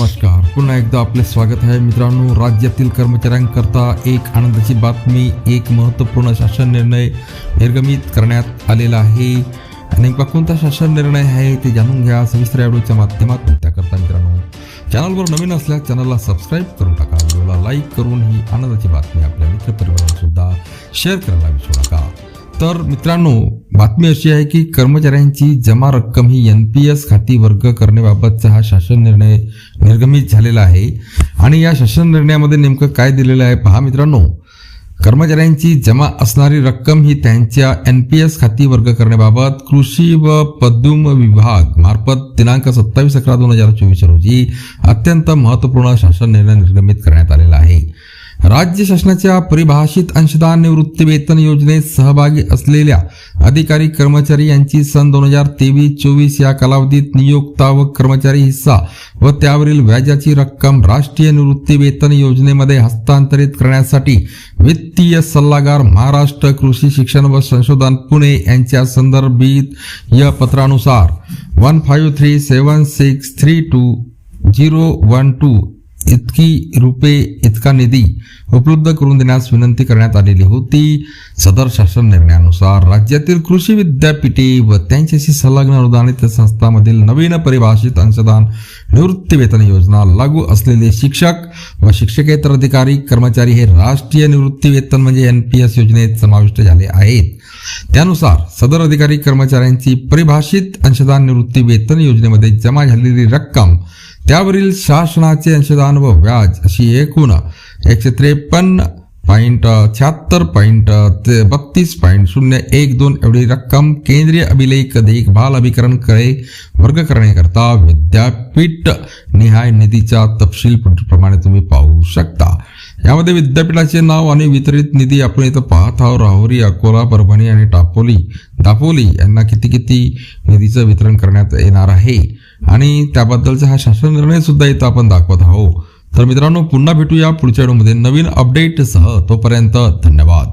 नमस्कार. पुन्हा एकदा आपले स्वागत आहे. मित्रांनो राज्यातील कर्मचाऱ्यांकरता एक आनंदाची बातमी एक महत्त्वपूर्ण शासन निर्णय निर्गमित करण्यात आलेला आहे. नेमका कोणता शासन निर्णय आहे ते जाणून घ्या सविस्तर या व्हिडिओच्या माध्यमातून. त्याकरता मित्रांनो चॅनलवर नवीन असल्यास चॅनलला सबस्क्राईब करून टाका. व्हिडिओला लाईक करून ही आनंदाची बातमी आपल्या मित्रपरिवारांसुद्धा शेअर करायला विसरू नका. तर मित्रांनो बातमी अशी आहे की कर्मचाऱ्यांची जमा रक्कम ही एन पी एस खाती वर्ग करण्याबाबतचा हा शासन निर्णय निर्गमित झालेला आहे. आणि या शासन निर्णयामध्ये नेमकं काय दिलेलं आहे पहा मित्रांनो. कर्मचाऱ्यांची जमा असणारी रक्कम ही त्यांच्या एन पी एस खाती वर्ग करण्याबाबत कृषी व पदुम विभाग मार्फत दिनांक सत्तावीस अकरा दोन हजार चोवीस रोजी अत्यंत महत्त्वपूर्ण शासन निर्णय निर्गमित करण्यात आलेला राज्य शासनाच्या परिभाषित अंशदान निवृत्ती वेतन योजनेत सहभागी असलेल्या अधिकारी कर्मचारी यांची सन दोन हजार तेवीस चोवीस या कालावधीत नियोक्ता व कर्मचारी हिस्सा व त्यावरील व्याजाची रक्कम राष्ट्रीय निवृत्ती वेतन योजनेमध्ये हस्तांतरित करण्यासाठी वित्तीय सल्लागार महाराष्ट्र कृषी शिक्षण व संशोधन पुणे यांच्या संदर्भित या पत्रानुसार one five three seven six three two zero one two इतकी रुपये इतका निधी उपलब्ध करून देण्यास विनंती करण्यात आलेली होती. सदर शासन निर्णयानुसार राज्यातील कृषी विद्यापीठे व त्यांच्याशी संलग्न अनुदानित संस्थांमधील नवीन परिभाषित अंशदान निवृत्ती वेतन योजना लागू असलेले शिक्षक व शिक्षकेतर अधिकारी, कर्मचारी हे राष्ट्रीय निवृत्ती वेतन म्हणजे एन पी एस योजनेत समाविष्ट झाले आहेत. त्यानुसार सदर अधिकारी, कर्मचाऱ्यांची परिभाषित अंशदान निवृत्ती वेतन योजनेमध्ये जमा झालेली रक्कम त्यावरील शासनाचे अंशदान व व्याज अशी एकूण एकशे त्रेपन्न पॉईंट शहात्तर पॉईंट ते बत्तीस पॉईंट शून्य एक दोन एवढी रक्कम केंद्रीय अभिलेख देखभाल अभिकरण करे वर्ग करण्याकरता विद्यापीठ निहाय निधीचा तपशील प्रमाणे तुम्ही पाहू शकता. यामध्ये विद्यापीठाचे नाव आणि वितरित निधी आपण इथं पाहत आहोत. राहुरी अकोला परभणी आणि टापोली दापोली यांना किती किती निधीचं वितरण करण्यात येणार आहे? आणि त्याबद्दलचा हा शासन निर्णय सुद्धा इथं आपण दाखवत आहोत. तर मित्रांनो पुन्हा भेटूया पुढच्या व्हिडिओमध्ये. नवीन अपडेटसह तोपर्यंत धन्यवाद.